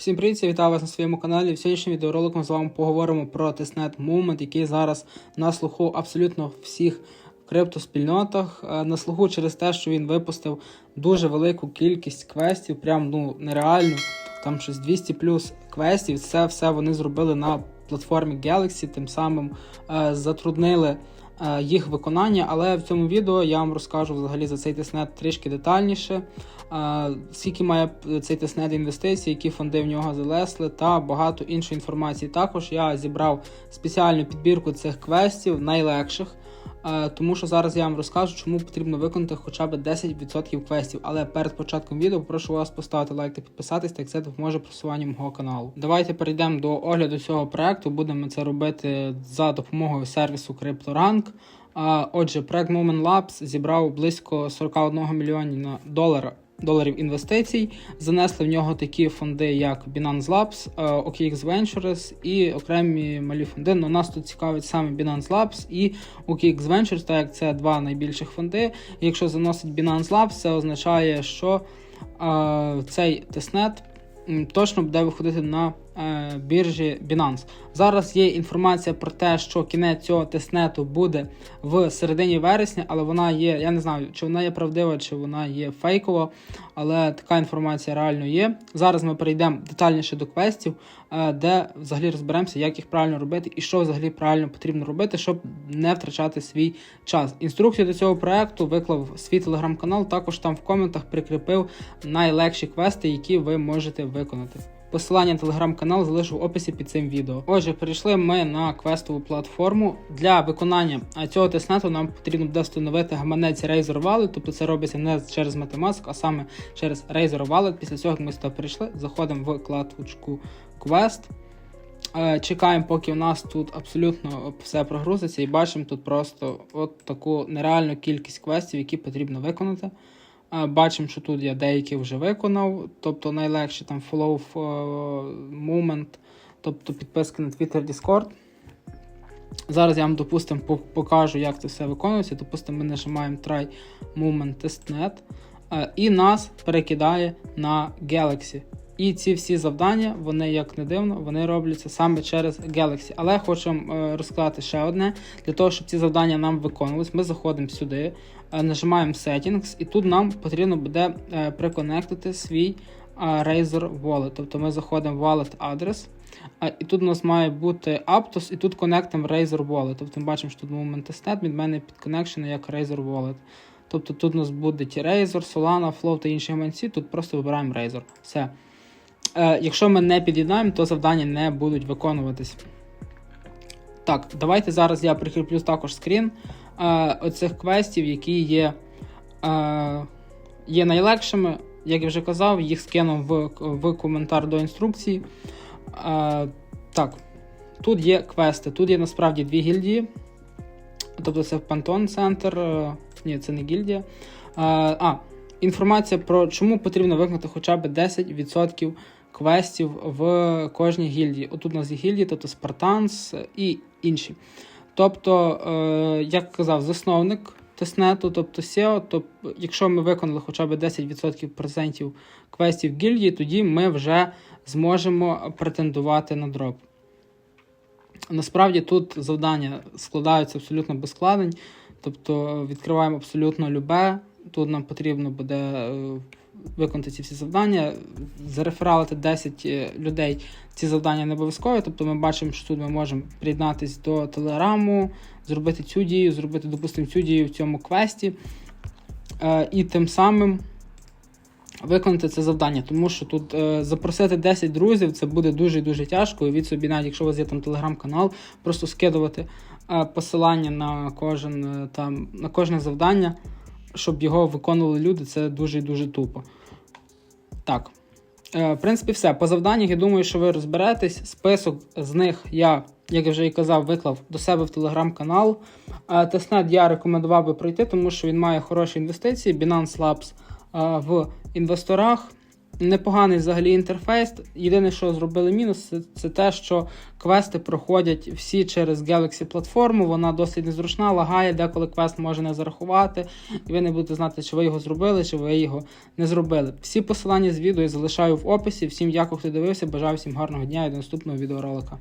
Всім привіт, я вітаю вас на своєму каналі. В сьогоднішньому відеоролику ми з вами поговоримо про тестнет Movement, який зараз на слуху абсолютно всіх криптоспільнотах. Е, На слуху через те, що він випустив дуже велику кількість квестів, прям ну нереально. Там щось 200 плюс квестів. Це все вони зробили на платформі Galaxy, тим самим е, затруднили їх виконання. Але в цьому відео я вам розкажу взагалі за цей тестнет трішки детальніше. Е, Скільки має цей тестнет інвестицій, які фонди в нього залесли, та багато іншої інформації. Також я зібрав спеціальну підбірку цих квестів, найлегших. Е, Тому що зараз я вам розкажу, чому потрібно виконати хоча б 10% квестів. Але перед початком відео прошу вас поставити лайк та підписатись, так це допоможе просуванню мого каналу. Давайте перейдемо до огляду цього проекту. Будемо це робити за допомогою сервісу CryptoRank. А, Отже, проект Moment Labs зібрав близько 41 мільйонів долара. Доларів інвестицій занесли в нього такі фонди, як Binance Labs, е, OKX Ventures і окремі малі фонди. Но нас тут цікавить саме Binance Labs і OKX Ventures, так як це два найбільших фонди. Якщо заносить Binance Labs, це означає, що е, цей тестнет точно буде виходити на біржі Binance. Зараз є інформація про те, що кінець цього тестнету буде в середині вересня, але вона є, я не знаю, чи вона є правдива, чи вона є фейкова, але така інформація реально є. Зараз ми перейдемо детальніше до квестів, е, де взагалі розберемося, як їх правильно робити і що взагалі правильно потрібно робити, щоб не втрачати свій час. Інструкцію до цього проекту виклав свій телеграм-канал. Також там в коментах прикріпив найлегші квести, які ви можете виконати. Посилання на телеграм-канал залишу в описі під цим відео. Отже, перейшли ми на квестову платформу. Для виконання цього тестнету нам потрібно буде встановити гаманець Razer Wallet, тобто це робиться не через Metamask, а саме через Razer Wallet. Після цього, як ми сюди перейшли, заходимо в вкладочку Quest. Е, Чекаємо, поки у нас тут абсолютно все прогрузиться, і бачимо тут просто от таку нереальну кількість квестів, які потрібно виконати. Бачимо, що тут я деякі вже виконав, тобто найлегше там follow е, movement, тобто підписки на Twitter, Discord. Зараз я вам, допустимо, покажу, як це все виконується. Допустимо, ми нажимаємо Try Movement Testnet, е, і нас перекидає на Galaxy. І ці всі завдання, вони, як не дивно, вони робляться саме через Galaxy. Але хочу е, розказати ще одне. Для того, щоб ці завдання нам виконувались, ми заходимо сюди, е, нажимаємо Settings, і тут нам потрібно буде е, приконектити свій Razer Wallet. Тобто ми заходимо в Wallet. А, і тут у нас має бути Aptos, і тут коннектимо Razer Wallet. Тобто ми бачимо, що тут тестнет від мене підконекшений як Razer Wallet. Тобто тут у нас буде Razer, Solana, Flow та інші гаманці, тут просто вибираємо Razer. Все. Е, якщо ми не під'єднаємо, то завдання не будуть виконуватись. Так, давайте зараз я прикріплю також скрін е, оцих квестів, які є, е, є найлегшими. Як я вже казав, їх скинув в, в коментар до інструкції. Так, тут є квести, тут є насправді дві гільдії. Тобто це Пантон Центр. Ні, це не гільдія. А, інформація про чому потрібно виконати хоча б 10% квестів в кожній гільдії. Отут у нас є гільдії, тобто Спартанс і інші. Тобто, е, як казав, засновник тестнету, тобто SEO, то якщо ми виконали хоча б 10% процентів квестів гільдії, тоді ми вже зможемо претендувати на дроп. Насправді тут завдання складаються абсолютно без складень, тобто відкриваємо абсолютно любе. Тут нам потрібно буде е, виконати ці всі завдання, зарефералити 10 е, людей. Ці завдання не обов'язкові. Тобто ми бачимо, що тут ми можемо приєднатись до телеграму, зробити цю дію, зробити, допустимо, цю дію в цьому квесті. Е, і тим самим виконати це завдання, тому що тут е, запросити 10 друзів це буде дуже-дуже тяжко. І від собі, навіть якщо у вас є там телеграм-канал, просто скидувати е, посилання на кожен е, там на кожне завдання, щоб його виконували люди, це дуже і дуже тупо. Так. Е, в принципі, все. По завданнях, я думаю, що ви розберетесь. Список з них я, як я вже і казав, виклав до себе в телеграм-канал. Е, Тестнет я рекомендував би пройти, тому що він має хороші інвестиції. Binance Labs е, в інвесторах. Непоганий взагалі інтерфейс. Єдине, що зробили мінус, це, те, що квести проходять всі через Galaxy платформу. Вона досить незручна, лагає, деколи квест може не зарахувати, і ви не будете знати, чи ви його зробили, чи ви його не зробили. Всі посилання з відео я залишаю в описі. Всім дякую, хто дивився. Бажаю всім гарного дня і до наступного відеоролика.